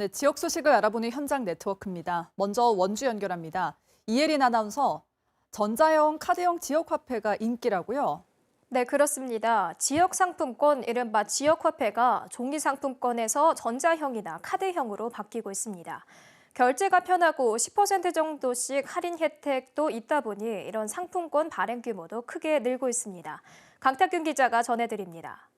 네, 지역 소식을 알아보는 현장 네트워크입니다. 먼저 원주 연결합니다. 이혜린 아나운서, 전자형, 카드형 지역 화폐가 인기라고요? 네, 그렇습니다. 지역 상품권, 이른바 지역 화폐가 종이 상품권에서 전자형이나 카드형으로 바뀌고 있습니다. 결제가 편하고 10% 정도씩 할인 혜택도 있다 보니 이런 상품권 발행 규모도 크게 늘고 있습니다. 강탁균 기자가 전해드립니다.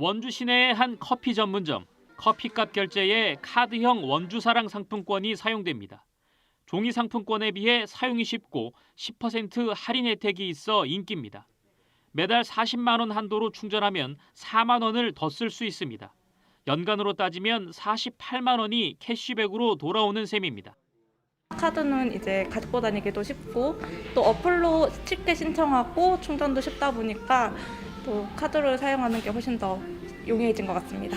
원주 시내의 한 커피 전문점. 커피값 결제에 카드형 원주사랑 상품권이 사용됩니다. 종이 상품권에 비해 사용이 쉽고 10% 할인 혜택이 있어 인기입니다. 매달 40만 원 한도로 충전하면 4만 원을 더 쓸 수 있습니다. 연간으로 따지면 48만 원이 캐시백으로 돌아오는 셈입니다. 카드는 이제 가지고 다니기도 쉽고 또 어플로 쉽게 신청하고 충전도 쉽다 보니까 또 카드를 사용하는 게 훨씬 더 용이해진 것 같습니다.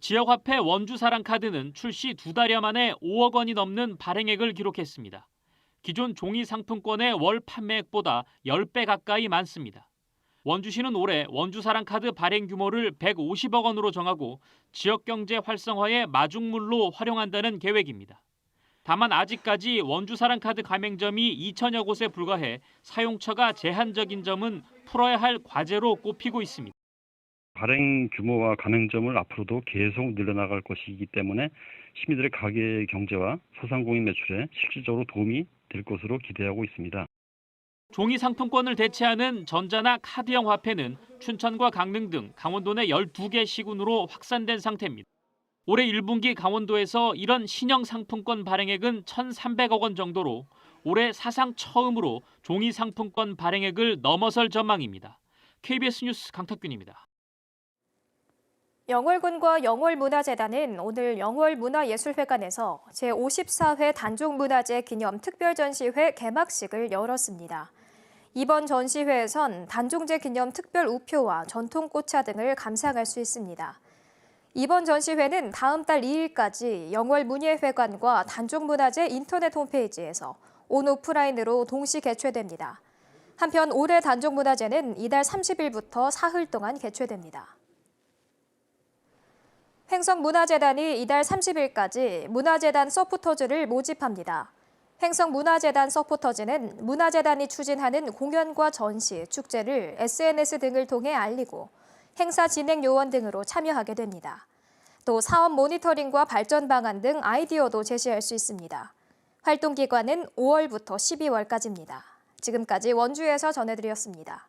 지역화폐 원주사랑 카드는 출시 두 달여 만에 5억 원이 넘는 발행액을 기록했습니다. 기존 종이 상품권의 월 판매액보다 10배 가까이 많습니다. 원주시는 올해 원주사랑 카드 발행 규모를 150억 원으로 정하고 지역 경제 활성화의 마중물로 활용한다는 계획입니다. 다만 아직까지 원주사랑 카드 가맹점이 2천여 곳에 불과해 사용처가 제한적인 점은 풀어야 할 과제로 꼽히고 있습니다. 발행 규모와 가맹점을 앞으로도 계속 늘려나갈 것이기 때문에 시민들의 가계 경제와 소상공인 매출에 실질적으로 도움이 될 것으로 기대하고 있습니다. 종이 상품권을 대체하는 전자나 카드형 화폐는 춘천과 강릉 등 강원도 내 12개 시군으로 확산된 상태입니다. 올해 1분기 강원도에서 이런 신형 상품권 발행액은 1,300억 원 정도로 올해 사상 처음으로 종이 상품권 발행액을 넘어설 전망입니다. KBS 뉴스 강탁균입니다. 영월군과 영월문화재단은 오늘 영월문화예술회관에서 제54회 단종문화재 기념 특별전시회 개막식을 열었습니다. 이번 전시회에선 단종제 기념 특별 우표와 전통 꽃차 등을 감상할 수 있습니다. 이번 전시회는 다음 달 2일까지 영월문예회관과 단종문화재 인터넷 홈페이지에서 온 오프라인으로 동시 개최됩니다. 한편 올해 단종문화재는 이달 30일부터 사흘 동안 개최됩니다. 횡성문화재단이 이달 30일까지 문화재단 서포터즈를 모집합니다. 횡성문화재단 서포터즈는 문화재단이 추진하는 공연과 전시, 축제를 SNS 등을 통해 알리고 행사 진행 요원 등으로 참여하게 됩니다. 또 사업 모니터링과 발전 방안 등 아이디어도 제시할 수 있습니다. 활동 기간은 5월부터 12월까지입니다. 지금까지 원주에서 전해드렸습니다.